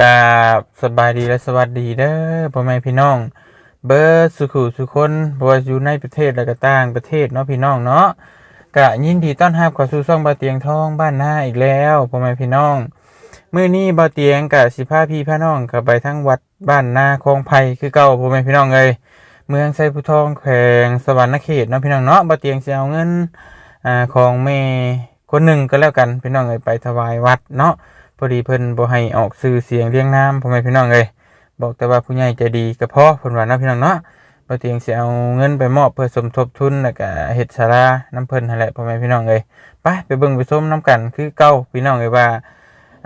กราบสบายดีและสวัสดีเด้อพ่อแม่พี่น้อง เบิร์ดสุขุสุคนบวอยู่ในประเทศและก็ต่างประเทศเนาะพี่น้องเนาะกะยินดีต้อนรับเข้าสู่ช่องบาเตียงทองบ้านนาอีกแล้วพ่อแม่พี่น้องมื้อนี้บาเตียงกะสิพาพี่พาน้องก็ไปทั้งวัดบ้านนาคลองไผ่คือเก่าพ่อแม่พี่น้องเอ้ยเมืองไซผู้ทองแขวงสวรรณเขตเนาะพี่น้องเนาะบาเตียงสิเอาเงินอ่าของแม่คนหนึ่งก็แล้วกันพี่น้องเอ้ยไปถวายวัดเนาะ พอดีเพิ่นบ่ให้ออกสื่อเสียงเรียงนามพ่อแม่พี่น้องเอ้ยบอกแต่ว่าผู้ใหญ่ใจดีก็พอเพิ่นว่านะพี่น้องเนาะบ่เตียงสิเอาเงินไปมอบเพื่อสมทบทุนแล้วก็เฮ็ดศาลาน้ำเพิ่นนั่นแหละพ่อแม่พี่น้องเอ้ยไปไปเบิ่งไปชมน้ำกันคือเก่าพี่น้องเอ้ยว่า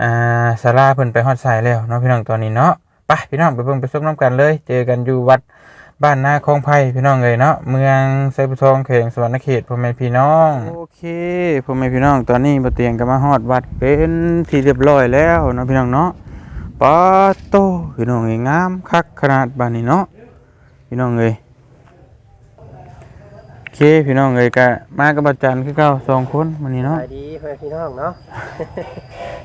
อ่าศาลาเพิ่นไปฮอดสายแล้วเนาะพี่น้องตอนนี้เนาะไปพี่น้องไปเบิ่งไปชมน้ำกันเลย เจอกันอยู่วัด บ้านนาคลองไผ่พี่น้องเลยเนาะเมืองไซบุทองเขงสวรรณเขตพ่อแม่พี่น้องโอเคพ่อแม่พี่น้องตอนนี้มาเตียงก็มาฮอดวัดเป็นที่เรียบร้อยแล้วเนาะพี่น้องเนาะปาโตพี่น้องเอ้ยงามคักขนาดบ้านนี้เนาะพี่น้องเลย เคพี่น้องเอ้ยก็มากับอาจารย์คือเก่าสองคนวันนี้สเนาะบายดีเพื่อนพี่น้องเนาะ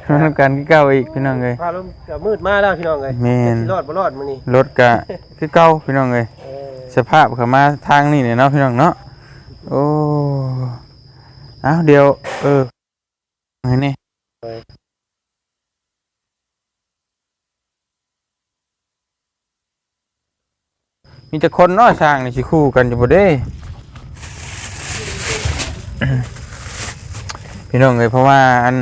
มาทำกันคือเก่าอีกพี่น้องเอ้ยพาลมกับมืดมาแล้วพี่น้องเลยแม่นสิรอดบ่รอดมื้อนี้รถก็คือเก่าพี่น้องเอ้ยเออสภาพเข้ามาทางนี้เนี่ยเนาะพี่น้องเนาะโอ้เอาเดี๋ยว เออไงนี่มีแต่คนเนาะสร้างนี่สิคู่กันอยู่บ่เด้ พี่น้องเลยเพราะว่าอัน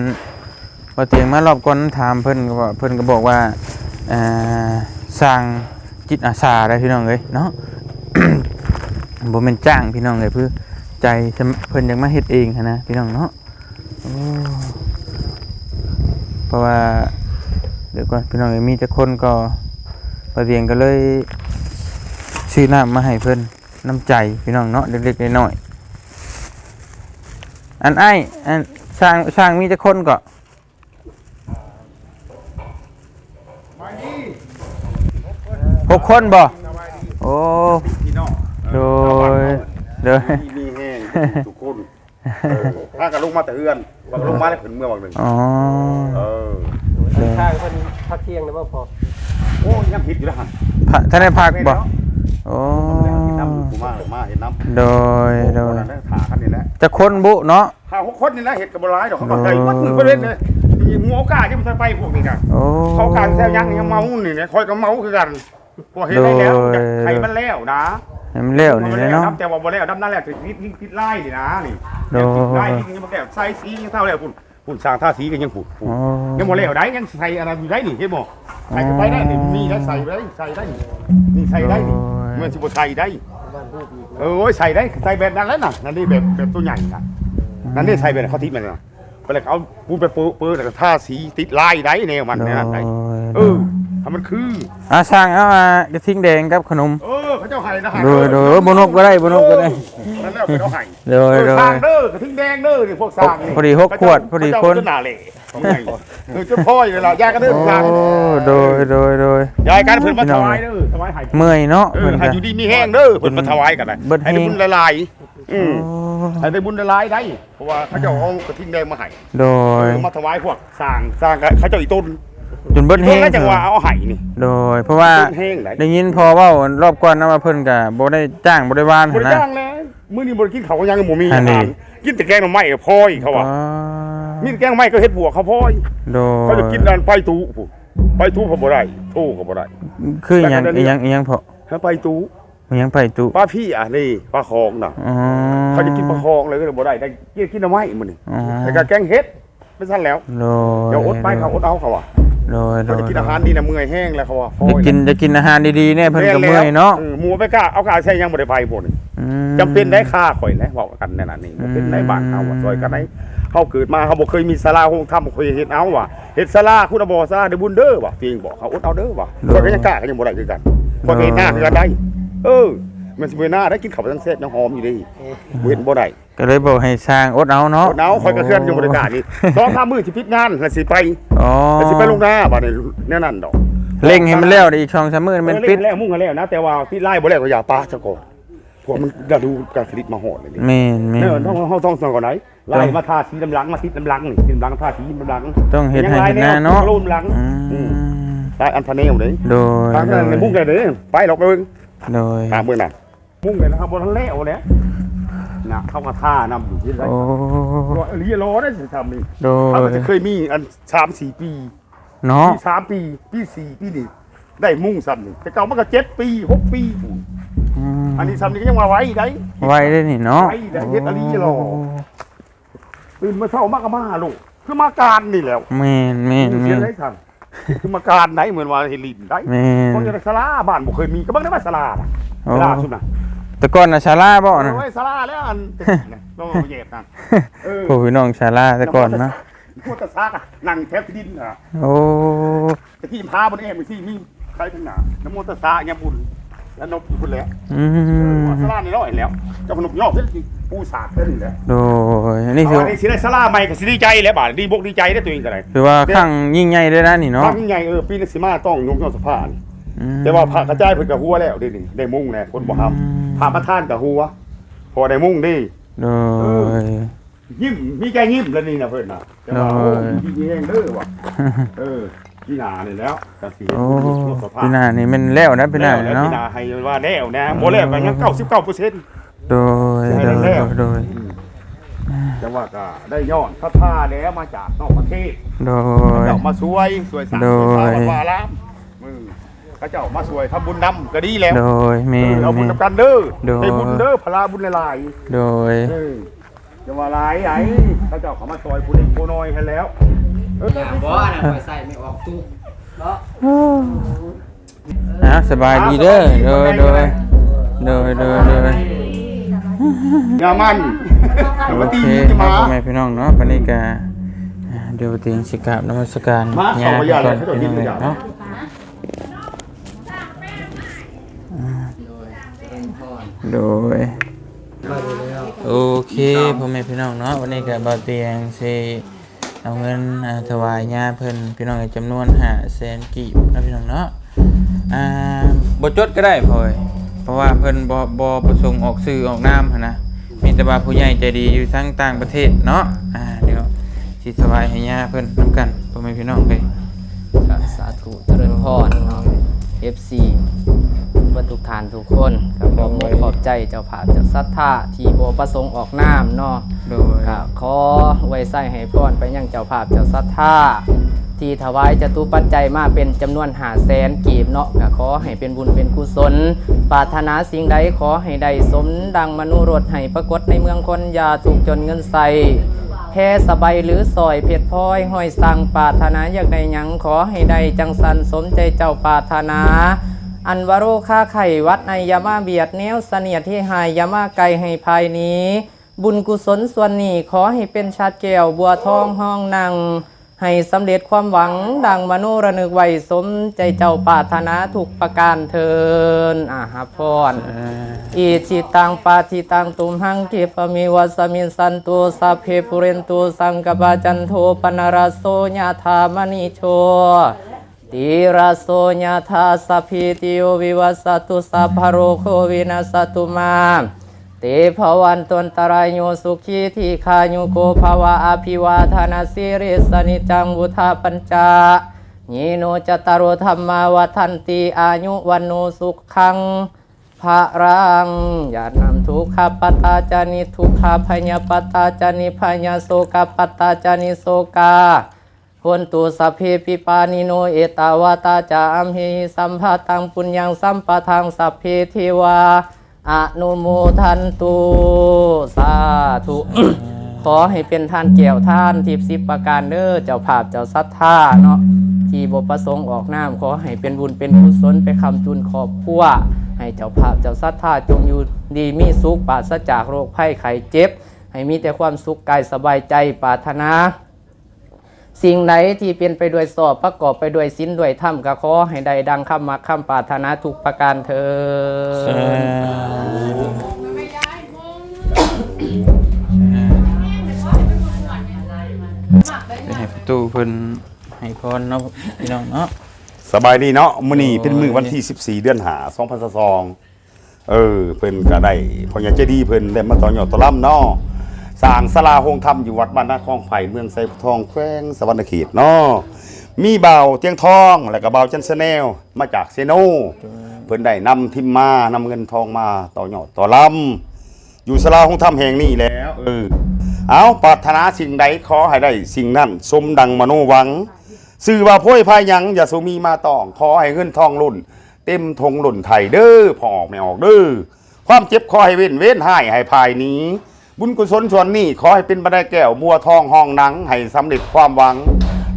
พอเตียงมารอบก่อนถามเพิ่นก็เพิ่นก็บอกว่าสร้างจิตอาสาได้พี่น้องเลยเนาะบ่แม่นจ้างพี่น้องเลยเพื่อใจเพิ่นอยากมาเฮ็ดเองนะพี่น้องเนาะเพราะว่าเดี๋ยวก่อนพี่น้องเอ้ยมีแต่คนก็พอเตียงก็เลย ซื้อน้ำมาให้เพิ่นน้ำใจพี่น้องเนาะเล็กๆน้อยๆ อันไอ้ายอันสร้างสร้างมีแต่คนก็หกคนบ่โอ้พี่น้องโดยโดยมีแห้งทุกคนเออถ้ากับลงมาแต่เฮือนว่าลงมาแล้วขึ้นเมื่อวันหนึ่งอ๋อเออข้างเพิ่นพักเที่ยงแล้วบ่พอโอ้ยังผิดอยู่แล้วฮะพระท่านได้พักบ่ โอ้เห็นน้ำกูมามาเห็นน้ำโดยโดยนั่นถากันนี่แหละจะคนบุเนาะถ้าหกคนนี่แหละเห็ดกับบร้ายดอกเขาบอกใจมัดมือไปเล่นเลยมีหัวโอกาสที่มันจะไปพวกนี้กันโอ้เขาการแซวยังยังเมานี่เนี่ยคอยกับเมาคือกันพวกเห็นได้แล้วใครมันแล้วนะให้มันเร็วนี่เลยเนาะแต่ว่าบ่แล้วดำนั่นแหละติดนิดติดไล่นี่นะนี่โดยติดไล่นี่ยังบ่แล้วใส่สียังเท่าแล้วพุ่น พุ่นสร้างท่าสีกันยังพุ่นโอ้ยังบ่แล้วได้ยังใส่อะไรอยู่ได้นี่เห็นบ่ใส่เข้าไปได้นี่มีได้ใส่ได้ใส่ได้นี่นี่ใส่ได้นี่มันสิบ่ใส่ได้บ้านพูดอีกเออโอ้ยใส่ได้ใส่แบบนั้นแล้วน่ะนั่นนี่แบบแบบตัวใหญ่น่ะนั่นนี่ใส่แบบเขาทิศมันน่ะไปแล้วเอาปูนไปปูปืนแล้วก็ทาสีติดลายได้แนวมันโดเนี่ยยนั่นได้เออถ้ามันคือ อะสร้างเอามากระทิงแดงกับขนม เออเขาเจ้าไห้นะโดยโดยบนกก็ได้บนกก็ได้ นั่นแล้วเป็นเขาไห้โดยโดเออยสร้างเด้อกระทิงแดงเด้อนี่พวกสร้างนี่พอดีหกขวดพอดีคนเขาเจ้าหน้าเหล่ของไงเออเจ้าพ่ออยู่แล้วยายก็เด้อสร้างโอ้โดยโดยโดย ยายการเพิ่นมาถวายเด้อถวายให้เมื่อยเนาะเอเพิ่อนให้ก็อยู่ดีมีแห้งเด้อเพิ่นมาถวายกันได้เบิดแห้งให้ได้บุญละลายอืมโอ้ให้ได้บุญละลายได้เพราะว่าเขาเจ้าเอากระทิงแดงมาให้โดยเออมาถวายพวกสร้างสร้างเขาเจ้าอีต้นจนเบิดต้แห้นงแล้วจังหวะเอาไห้นี่โดย เพราะว่าต้นแห้งไหนได้ยินพอเว่ารอบก่อนนะว่าเพิ่นก็บ่ได้จ้างบ่ได้วานบรินะจ้างแล้ว มื้อนี้บ่ได้กินข้าวก็ยังบ่มีอัอานนี้ หารกินแต่แกงหน่อไม้กับพ่อยเขาว่าอ๋อมีแต่แกงหน่อไม้ก็เฮ็ดบวกเขาพ่อยโดยเขาจะกินอันไปตู้ผู้ไปตู้เขาบ่ได้โทก็บ่ได้ คืออหยังแต่ก็อีเดี๋ยวนี้หยังอีหยังพอถ้าไปตู้อีหยังไปตุปลาพี่อะนี่ปลาคองน่ะ อ๋อ เขาจะกินปลาคองเลยก็เลยบ่ได้ได้กินกินหน่อไม้มื้อนี้อ๋อแต่ก็แกงเฮ็ด ไม่ทันแล้วโดยเดี๋ยวอดไปเขาอดเอาเขาว่าโดยโดเขายจะกินอาหารดีนะเมื่อยแห้งแล้วเขาว่าจะกินจะกินอาหารดีๆเนี่ยเพิ่นก็เมื่อยเนาะออหมูไปกล้าเอากล้าใช้ยังบ่ได้ไปพุ่นอืม จำเป็นได้ค่าข่อยนะบอกกันแน่นอนนี่บ่เป็นได้บ้านเฮาว่าซอยกันได้เฮาเกิดมาเฮาบ่เคยมีศาลาโฮงธรรมบ่เคยเฮ็ดเอาว่ะเฮ็ดศาลาคุณบ่ศาลาได้บุญเด้อว่ะเพียงบอกเขาอดเอาเด้อว่ะข่อยก็ยังกล้าก็ยังบ่ได้คือกันข่อยก็เฮ็ดหน้าคือกันได้ เออมันสิบ่หน้าได้กินข้าวทั้งเซตยังหอมอยู่เดิบ่เห็นบ่ได้ ก็เลยบอกให้สร้างอดเอาเนาะอดเอาข่อยก็เคลื่อนอยู่บ่ได้กล้านี่สองสามมื้อสิปิดงานแล้วสิไปอ๋อแล้วสิไปลงหน้าบัดนี้แน่นั่นดอกเร่งให้มันแล้วได้อีกช่องสามมื้อมันปิดเออเร่งแล้วมุ่งกันแล้วนะแต่ว่าที่ไล่บ่แล้วก็อย่าปาซะก่อนพวกมันจะดูการผลิตมาโหดเลยนี่แม่นแม่เออนต้องเขาต้องส่งก่อนไหนไล่มาทาสีดำหลังมาติดดำหลังนี่ติดดำหลังทาสีดำหลังต้องเฮ็ดให้เฮ็ดหน้าเนาะรูมหลังอือืมมตายอันทะเนวเลยโดยทางโดนั้นยในมุ่งเลยเด้อไปหรอกไปเบิ่งโดยตามเบิ่งน่ะมุ่งเลยนะครับบนทะเลเอาแล้ว น่ะเข้ากระท่านำอยู่ที่ไรโอ้รอรีรอได้สิทำนี่โดเขายก็จะเคยมีอันสามสี่ปีเนาะปีสามปีปีสี่ปีนี่ได้มุ่งซ้ำนี่แต่เก่ามันก็เจ็ดปีหกปีอืมอันนี้ซ้ำนี่ก็ยังมาไว้ได้ ไว้ได้นี่เนาะไว้ได้เฮ็ดอันนี้หรอ ตื่นมาเช้ามากก็มาลูกคือมาการนี่แหล้วแม่นแม่นเสีแม่ยน ได้ทันคือมาการไหนเหมือนว่าเฮลินได้แม่คนนจะได้สลาบ้านบ่เคยมีก็เบิ่งได้ว่าสลาน่ะ โอ้สลาสุดน่ะ แต่ก่อนน่ะศาลาบ่นะ โอ้ยสลาแล้วอันต้องเหยียบนั่นเออ โอ้พี่น้องศาลาแต่ก่อนนะ พวกตะซากอะนั่งแทบดินอะโอ้ตะกี้พาบนเองไปที่มีใครทั้งหน้าน้ำมนต์ตะซาเนี่ยบุญแล้วนกบุญแล้วอืมสลานี่ร้อยแล้วเจ้าพนมยอกเพิ่นปูสาดเพิ่นนี่แหละโดยอันนี้เอาคืออันนี้สิได้สลาใหม่ก็สิดีใจแล้วบาดดีบกดีใจได้ตัวเองก็ได้คือว่าครั้งยิ่งใหญ่เลยนะนี่เนาะทางใหญ่เออปีนี้สิมาต้องยกยอดสะพานอืม แต่ว่าพระกระจายเพิ่นกับหัวแล้วเด้นี่ได้มุ่งแน่คนบ่ทำพระประธานกับหัว พอได้มุ่งดีโดยยิ้มมีใจยิ้มแล้วนี่นะเพิ่นน่ะแต่ว่าโอ้โอ้ยยมีแห้งเด้อว่ะเออพี่นานี่แล้วจังสิโอ้ยกสะพานพี่นานี่มันแล้วนะพี่นาแล้วเนาะพี่นาให้ว่าแล้วนะบ่แล้วก็ยัง99%โดยให้โดแล้วยแล้วโดยจังว่าก็ได้ย้อนพระพาแล้วมาจากนอกประเทศโดยเจ้ามาสวยสวยสามโดสวยยสามวัดวาลามมึง พระเจ้ามาสวยทำบุญนำก็ดีแล้ว โดยแม่เออเอาบุญแม่นำกันเด้อโดย ให้บุญเด้อพลาบุญหลายโดย ๆเออจะว่าหลายไอ้พระเจ้าเขามาซอยผู้เล็กผู้น้อยให้แล้วเออบ่อนะคอยใส่ไม่ออกตู้เนาะนะสบายดีเด้อโดยโดยโดยโดยโดยอย่ามันอย่าโอมาตีเคจะครัมาบพ่อแม่พี่น้องเนาะวันนี้ก็อ่าเดี๋ยวติงสิกราบนมัสการมาญาเข้ามาติญาติก่อนให้โดดดิพี่นน้องไปอย่างเนาะ โดยเป็นพ่อโดย โอเคพ่อแม่พี่น้องเนาะวันนี้ก็บ่าวเตียงสิเอาเงินอ่าถวายญาเพิ่นพี่น้องจำนวน5แสนกีบนะพี่น้องเนาะอ่าบ่จดก็ได้พ่อยเพราะว่าเพิ่นบ่บ่ประสงค์ออกสื่อออกนามหันนะมีแต่ว่าผู้ใหญ่ใจดีอยู่ทั้งต่างประเทศเนาะอ่าเดี๋ยวสิถวายให้ญาเพิ่นนํกันพ่อแม่พี่น้องเอ้ยก็สาธุเจริญพรเนาะ FC เพื่อทุกทานทุกคนก็ขอมขอบใจเจ้าภาพเจ้าศรัทธาที่บ่ประสงค์ออกนามเนาะโดยก็ขอไว้ใส่ให้พรไปยังเจ้าภาพเจ้าศรัทธาที่ถวายจตุปัจจัยมาเป็นจำนวนหาแสนกีบเนาะก็ขอให้เป็นบุญเป็นกุศล ปรารถนาสิ่งใดขอให้ได้สมดังมนุรสให้ปรากฏในเมืองคนอย่าถูกจนเงินใส่แค่สบายหรือซอยเพชรพลอยห้อยสั่งปรารถนาอยากได้หยังขอให้ได้จังสันสมใจเจ้าปรารถนา อันวโรค่าไข่วัดในยามาเบียดเนี้ยวเสนียดที่หายยามาไกลให้ภายนี้ บุญกุศลส่วนนี้ขอให้เป็นชาติแก้วบัวทองห้องนางให้สำเร็จความหวังดังมโนระนึกไว้สมใจเจ้าปรารถนาทุกประการเทินอ่าฮะพรอ่าอิจิตังปาทิตังตุมหังกิปะมิวัสมินสันตุสัพเพปุเรนตุสังกปาจันโทปนรสโสญาธามณิโช ติระโสญาธาสพิติโยวิวัสสตุสัพพโรโควินาสตุมาเตภวันตนตรายโยสุขีทีคายุโกภาวะอภิวาทนาสิริสนิจังวุธาปัญจายีโนจตารโอธรรมาวัฏันติอายุวันโนสุขังพระรังอย่านำทุกขปตาจานิทุกขพยาปตาจานิพยาโสกปตาจานิโสกา หนตุสัพเพปิปานิโนเอตาวาตาจามหิสัมภาตังปุญญังสัมปะทังสัพเพเทวาอนุโมทันตุสาธุขอให้เป็นท่านเกี่ยวท่านทิพสิบประการเด้อเจ้าภาพเจ้าศรัทธาเนาะที่บประสงค์ออกน้ำขอให้เป็นบุญเป็นกุศลไปคำจุนขอบพัวให้เจ้าภาพเจ้าศรัทธาจงอยู่ดีมีสุขปราศจากโรคภัยไข้เจ็บ ให้มีแต่ความสุขกายสบายใจปรารถนา สิ่งไหนที่เป็นไปด้วยสอบประกอบไปด้วยสิ้นด้วยถ้ำก็ขอให้ได้ดังคำมักคำปรารถนาทุกประการเธอสาญไปให้ประตูเพิ่นให้พรเนาะพี่น้องเนาะสบายดีเนาะมื้อนี้เป็นมื้อวันที่ 14 เดือนหา2022เออเพิ่นก็ได้พ่อใหญ่ใจดีเพิ่นได้มาต่อยอดตะล่ำเนาะ สร้างศาลาโฮงธรรมอยู่วัดบ้านนาคลองไผ่เมืองไซทองแขวงสวรรณเขตเนาะมีเบาเตียงทอง แล้วก็เบาจันสแนลมาจากเซโนเพิ่นได้นำทิมมานำเงินทองมาต่อยอดต่อลำอยู่สลาของถ้ำแห่งนี้แล้วเออเอาปรารถนาสิ่งใดขอให้ได้สิ่งนั้นสมดังมโนหวังสื่อว่าโพ้ยพายยังอย่าสุมีมาตองขอให้เงินทองหล่น เต็มทงหล่นไทยเด้อพอออกไม่ออกเด้อความเจ็บขอให้เว้นเว้นให้ให้ภายนี้ บุญกุศลส่วนนี้ขอให้เป็นบันไดแก้วบัวทองห้องหนัง ให้สำเร็จความหวัง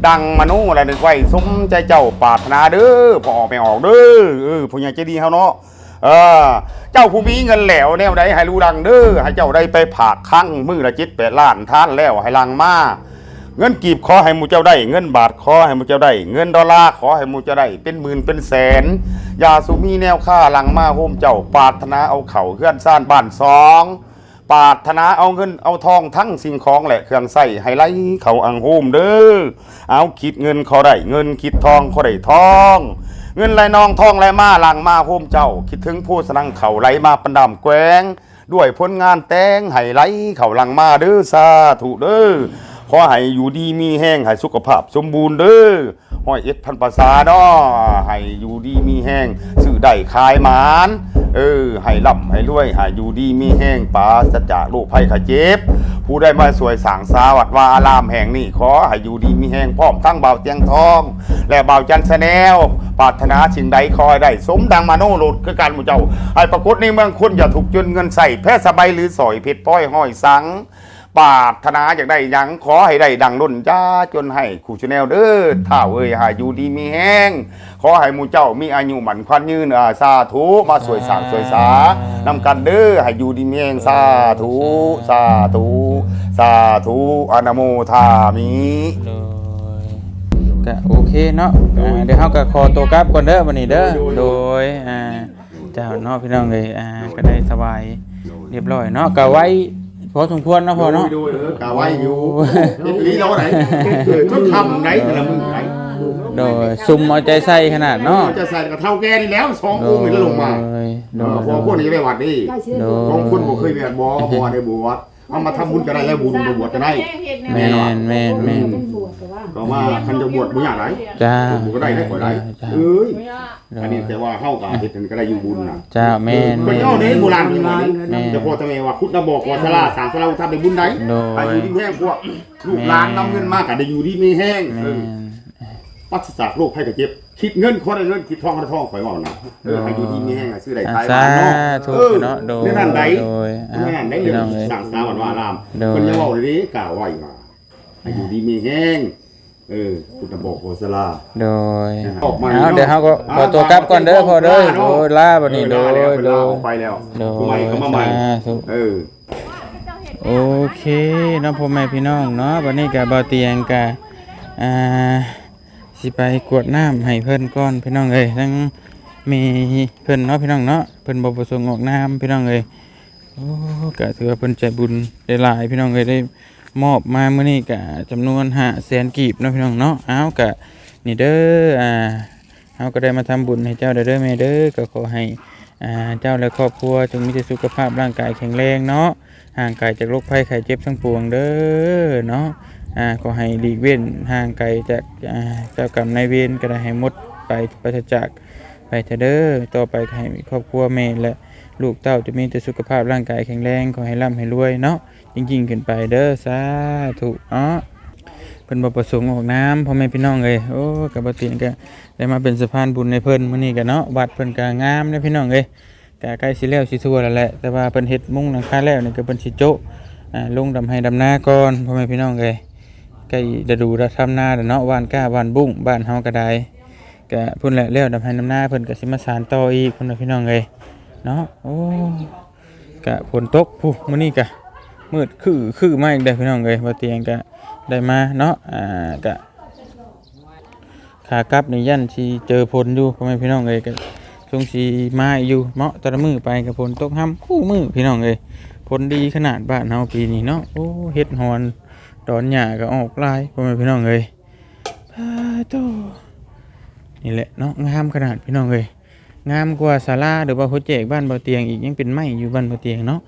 ดังมโนอะไรนึกไว้สมใจเจ้าปรารถนาเด้อพอออกไม่ออกเด้อเออผู้ใหญ่ใจดีเฮาเนาะเออเจ้าผู้มีเงินแหล้วแนวใดให้รู้ดังเด้อให้เจ้าได้ไปผากครั้งมือละจิตแปดล้านท่านแล้วให้ลังมาเงินกีบขอให้หมูเจ้าได้ เงินบาทขอให้หมูเจ้าได้ เงินดอลลาร์ขอให้หมูเจ้าได้ เป็นหมื่นเป็นแสนอย่าสุมีแนวค่าลังมาโฮมเจ้าปรารถนาเอาเข่าเคลื่อนซ่านบ้านสอง ปารถนาเอาเงินเอาทองทั้งสิ่งของแหละเครื่องใส่ให้ไหลเขาอังโฮมเด้อเอาคิดเงินเขาได้เงินคิดทองเขาได้ทอง เงินไหลนองทองไหลมาหลังมาโฮมเจ้า คิดถึงผู้สนังเขาไหลมาปันดำแกว้งด้วยผลงานแต่งให้ไหลเขาหลังมาเด้อสาธุเด้อขอให้อยู่ดีมีแห้งให้สุขภาพสมบูรณ์เด้อห้อยเอ็ดพันภาษาเนาะให้อยู่ดีมีแห้งสื่อได้ขายหมาน เออให้ร่ำให้รวยให้อยู่ดีมีแห้งปราศจากโรคภัยไข้เจ็บ ผู้ได้มาสวยสางสาวัดวาอารามแห่งนี้ขอให้อยู่ดีมีแห้งพร้อมทั้งเบาเตียงทอง และเบาจันทร์แนวปรารถนาสิ่งใดคอยได้ สมดังมาโนโลดคือการหมู่เจ้าให้ปรากฏในเมืองคุณอย่าถูกจนเงินใส่แพ้สบายหรือสอยเพชรพ้อยห้อยสัง ปาถนาอยากได้หยังขอให้ได้ดังล้นจ้าจนให้คู่ชแนลเด้อถ้าเอ้ยหาอยู่ดีมีแห้งขอให้หมู่เจ้ามีอายุหมันควันยืนอาสาธุมาสวยสางสวยสานำกันเด้อให้อยู่ดีมีแห้งสาธุสาธุสาธุอนะโมทามิโดยก็โอเคเนาะอ่าเดี๋ยวเฮาก็ขอตัวกลับก่อนเด้อวันนี้เด้อโดยอ่าเจ้าเนาะพี่น้องเลยอ่าก็ได้สบายเรียบร้อยเนาะก็ไว้ พอสมควรเนาะพอเนาะดูเออกะไว้อยู่เฮ็ดลีเราไหนชดทำไหนแต่ละมือไหนโดยซุ่มเอาใจใส่ขนาดเนาะจะใส่กับเท่าแกนี่แล้วสององค์นี่แล้วลงมาโดยโดเออยพอพวกนี้ได้วัดนี่โดของยคุณบ่เคยมีอันบ่บ่ได้บวช เอามาทำบุญก็ได้แล้วบุญบ่บวชก็ได้ แม่นแม่นแม่น ก็ว่าคันจะบวชบ่อยากไหนจ้าบวชก็ได้ได้ก็ได้จ้าเอ้ยโดอันยนี้แต่ว่าเฮาก็เฮ็ดกันก็ได้อยู่บุญน่ะจ้าแม่นเพิ่แม่นนเอาเด้โบราณเพิ่นว่าแม่นี่จะพอทำไมว่าคุดระบอกว่าศาลาสร้างศาลาทำได้บุญได้โดยอายุดีแห้งพวกลูกหลานนำเงินมาก็ได้อยู่ดีมีแห้งเอแม่อนปัสจากโรคภัยไข้เจ็บ คิดเงินคนได้เงินคิดทองได้ทองข่อยว่านะเออให้อยู่ดีมีแห้งให้ซื้อได้อ่าขายสาบ้านเนาะธุเออเนาะโดยในนั้นใดโดยอะในนั้นได้พี่เรื่น้อองงเลยสั่งสาวันวารามโดยคนยังเว่าเลยนี้กล่าวไว้ว่าให้อยู่ดีมีแห้งเออคุณจะบอกโอสลาโดยออกมาเอาเดี๋ยวเขาก็ขอตัวกลับก่อนเด้อพอเด้อโดยลาบัดนี้โดยเออโดลายออกไปแล้วโดยผู้ใหม่ก็มาใหม่สาธุเออโอเคเน้องพ่อแม่พี่น้องเนาะวันนี้กับเบาเตียงกะอ่า สิไปกวดน้ำให้เพิ่นก่อนพี่น้องเอ้ยทั้งมีเพิ่นเนาะพี่น้องเนาะเพิ่นบ่ประสงค์ออกน้ำพี่น้องเอ้ยโอ้กะถือว่าเพิ่นใจบุญได้หลายพี่น้องเอ้ยได้มอบมาเมื้อนี้กะจำนวน5แสนกีบเนาะพี่น้องเนาะเอากะนี่เด้ออ่าเฮาก็ได้มาทำบุญให้เจ้าเด้อเด้อแม่เด้อก็ขอให้อ่าเจ้าและครอบครัวจงมีแต่สุขภาพร่างกายแข็งแรงเนาะห่างไกลจากโรคภัยไข้เจ็บทั้งปวงเด้อเนาะ อ่าก็ให้หลีกเว้นห่างไกลจากอ่าเจ้ากรรมนายเวรก็ได้ให้หมดไปไปจากไปเถอะเด้อต่อไปให้ครอบครัวแม่และลูกเต้าจะมีแต่สุขภาพร่างกายแข็งแรงขอให้ร่ำให้รวยเนาะยิ่งๆขึ้นไปเด้อสาธุเนาะเป็นบ่ประสงค์ออกน้ำพ่อแม่พี่น้องเลยโอ้กับบ่ตินก็ได้มาเป็นสะพานบุญในเพิ่นมื้อนี้ก็เนาะวัดเพิ่นก็งามเด้พี่น้องเอ้ยก็ใกล้สิแล้วสิทั่วแล้วแหละแต่ว่าเพิ่นเฮ็ดมุ้งหลังคาแล้วนี่ก็เพิ่นสิโจะอ่าลงดำให้ดำนาก่อนพ่อแม่พี่น้องเอ้ย ล้ฤดูเราทำนาแล้วเนาะหว่านก้าหว่านบุ้งบ้านเฮาก็ได้ก็พุ่นแหละแล้วดำให้ดำหน้าเพิ่นก็สิมาสานต่ออีกพ่อแม่พี่น้องเอ้ยเนาะโอ้ก็ฝนตกผู้มื้อนี้ก็มืดคือคือมาอีกได้พี่น้องเอ้ยบ่เตียงก็ได้มาเนาะอ่าก็ขากลับนี่ยันสิเจอฝนอยู่พ่อแม่พี่น้องเอ้ยก็ชงสีมาอยู่เมาะตะมือไปกับผลตกห้ำคู่มือพี่น้องเลยผลดีขนาดบ้านเฮาปีนี้เนาะโอ้เฮ็ดฮอน ดอนหญ้าก็ออกลายพ่อแม่พี่น้องเลยพาโตนี่แหละเนาะงามขนาดพี่น้องเลยงามกว่าศาลาหรือว่าโฮเจกบ้านบ่อเตียงอีกยังเป็นไม้อยู่บ้านบ่อเตียงเนาะ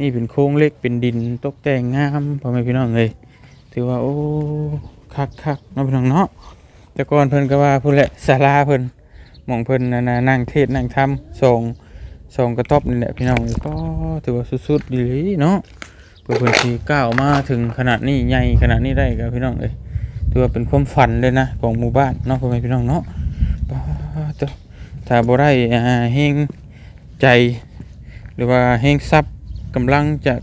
นี่เป็นโครงเล็กเป็นดินตกแต่งงามพ่อแม่พี่น้องเลยถือว่าโอ้คักคักๆเนาะพี่น้องเนาะแต่ก่อนเพิ่นก็ว่าพุ่นแหละศาลาเพิ่นมองเพิ่นน่ะนะนั่งเทศนั่งธรรมส่งส่งกระต๊อบนี่แหละพี่น้องก็ถือว่าสุดๆดีเลยเนาะ เพื่อเพิ่นสิก้าวมาถึงขนาดนี้ใหญ่ขนาดนี้ได้ก็พี่น้องเอ้ยถือว่าเป็นความฝันเลยนะของหมู่บ้านเนาะพ่อแม่พี่น้องเนาะถ้าถ้าบ่ได้เฮงใจหรือว่าเฮงทรัพย์กำลังจาก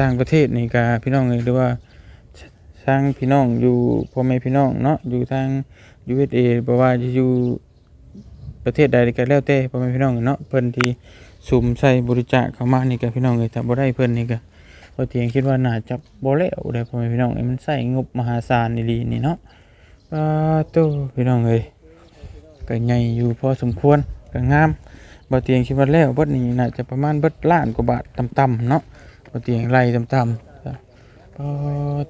ต่างประเทศนี่ก็พี่น้องเอ้ยหรือว่าทางพี่น้องอยู่พ่อแม่พี่น้องเนาะอยู่ทาง USA บ่ว่าจะอยู่ประเทศใดก็แล้วแต่พ่อแม่พี่น้องเนาะเพิ่นที่สุ่มใส่บริจาคเข้ามานี่ก็พี่น้องเอ้ยถ้าบ่ได้เพิ่นนี่ก็ พอเตียงคิดว่าน่าจะบ่แล้วได้พ่อแม่พี่น้องเอ้มันใส่งบมหาศาลอีหลีนี่เนาะปาโตพี่น้องเอ้ยก็ใหญ่อยู่พอสมควรก็งามบ่เตียงคิดว่าแล้วเบิดนี่น่าจะประมาณเบิดล้านกว่าบาทต่ำๆเนาะบ่เตียงไล่ต่ำๆโอ้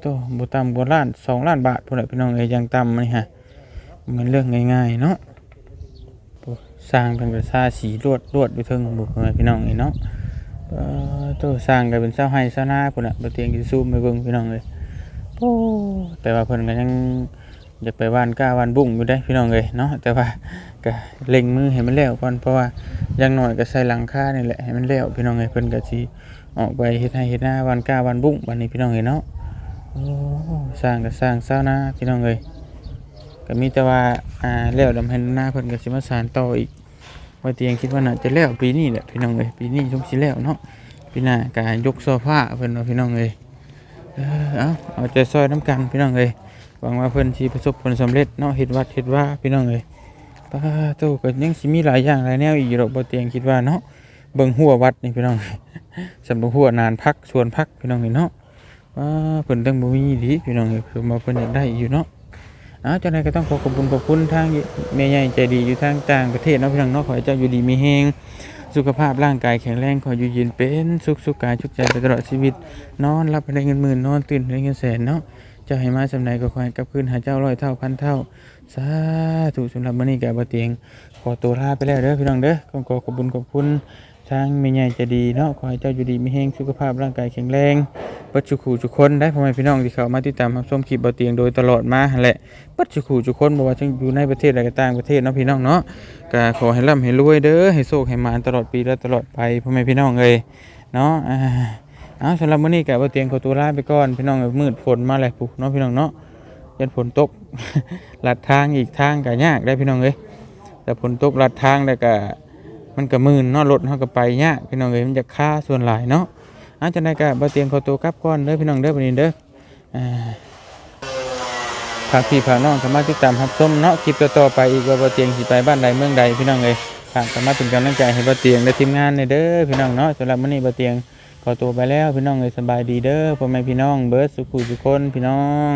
โตบ่ต่ำกว่าล้านสองล้านบาทพุ่นแหละพี่น้องเอ้ยยังต่ำนี่ฮะมันเรื่องง่ายๆเนาะสร้างเป็นกระซาสีลวดลวดอยู่เทิงบุกพี่น้องเอ้ยเนาะ เออโตสร้างก็เป็นเสาไห้เสาหน้าพุ่นน่ะบ่เตียงสิซูมไปเบิ่งพี่น้องเอ้ยโอ้แต่ว่าเพิ่นก็ยังอยากไปบ้านก้าบ้านบุ้งอยู่ได้พี่น้องเอ้ยเนาะแต่ว่าก็เล็งมือให้มันแล้วก่อนเพราะว่าอย่างน้อยก็ใส่หลังคานี่แหละให้มันแล้วพี่น้องเอ้ยเพิ่นก็สิออกไปเฮ็ดให้เฮ็ดหน้าวันก้าวันบุ้งวันนี้พี่น้องเอ้ยเนาะโอ้สร้างก็สร้างเศร้านะพี่น้องเอ้ยก็มีแต่ว่าอ่าแล้วดำให้หน้าเพิ่นก็สิมาสานต่ออีก ว่าเตียงคิดว่าน่าจะแล้วปีนี้แหละพี่น้องเอ้ยปีนี้ชมสิแล้วเนาะปีหน้าก็ยกโซฟาเพิ่นเนาะพี่น้องเอ้ยเอาเอาใจซอยน้ำกันพี่น้องเอ้ยหวังว่าเพิ่นสิประสบผลสำเร็จเนาะเฮ็ดวัดเฮ็ดว่าพี่น้องเอ้ยป้าโตก็ยังสิมีหลายอย่างหลายแนวอีกอยู่ดอกบ่เตียงคิดว่าเนาะเบิ่งหัววัดนี่พี่น้องสำหรับหัวนานพักชวนพักพี่น้องนี่เนาะว่าเพิ่นตั้งบ่มีดีพี่น้องเอ้เพิ่นมาเพิ่นอยากได้อยู่เนาะ อ้าเจ้าไหนายก็ต้องขอขอบคุณขอบคุณทางแม่ใหญ่ใจดีอยู่ทางต่างประเทศเนาะพี่น้องเนาะขอให้เจ้าอยู่ดีมีแฮงสุขภาพร่างกายแข็งแรงขออยู่เย็นเป็นสุขสุขกายสุขใจไปตลอดชีวิต นอนรับได้เงินหมื่นนอนตื่นได้เงินแสนเนาะเจ้าให้มาสำใดก็ขอให้กลับคืนหาเจ้าร้อยเท่าพันเท่าสาธุสำหรับมื้อนี้ก็บ่เตียงขอตัวลาไปแล้วเด้อพี่น้องเด้อขอขอขอบคุณขอบคุณ ทางแม่ใหญ่จะดีเนาะขอให้เจ้าอยู่ดีมีแห้งสุขภาพร่างกายแข็งแรงปัจจุขู่ทุคนได้พ่อแม่พี่น้องที่เข้ามาติดตามรับชมคลิปเบาเตียงโดยตลอดมาแหละปัจจุขู่ทุคนบ่ว่าจะอยู่ในประเทศใดก็ต่างประเทศเนาะพี่น้องเนาะก็ขอให้ร่ำให้รวยเด้อให้โชคให้มานตลอดปีและตลอดไปพ่อแม่พี่น้องเอ้ยเนาะอ่าเอาสำหรับมื้อนี้ก็เบาเตียงขอตัวลาไปก่อนพี่น้องมืดฝนมาแล้วปุ๊เนาะพี่น้องเนาะยันฝนตกลัดทางอีกทางก็ยากได้พี่น้องเอ้ยแต่ฝนตกลัดทางแล้วก็ มันก็มื่นเนาะรถเฮาก็ไปยากพี่น้องเอ้ยมันจะค่าส่วนหลายเนาะอาจจะได้ก็บ่เตียมขอตัวกลับก่อนเด้อพี่น้องเด้อบัดนี้เด้ออ่าฝากพี่ฝากน้องสามารถติดตามรับชมเนาะคลิปต่อๆไปอีกว่าบ่เตียงสิไปบ้านใดเมืองใดพี่น้องเอ้ยฝากสามารถเป็นกำลังใจให้บ่เตียงและทีมงานในเด้อพี่น้องเนาะสำหรับมื้อนี้บ่เตียงขอตัวไปแล้วพี่น้องเอ้ยสบายดีเด้อพ่อแม่พี่น้องเบิร์ดสุขุสุคนพี่น้อง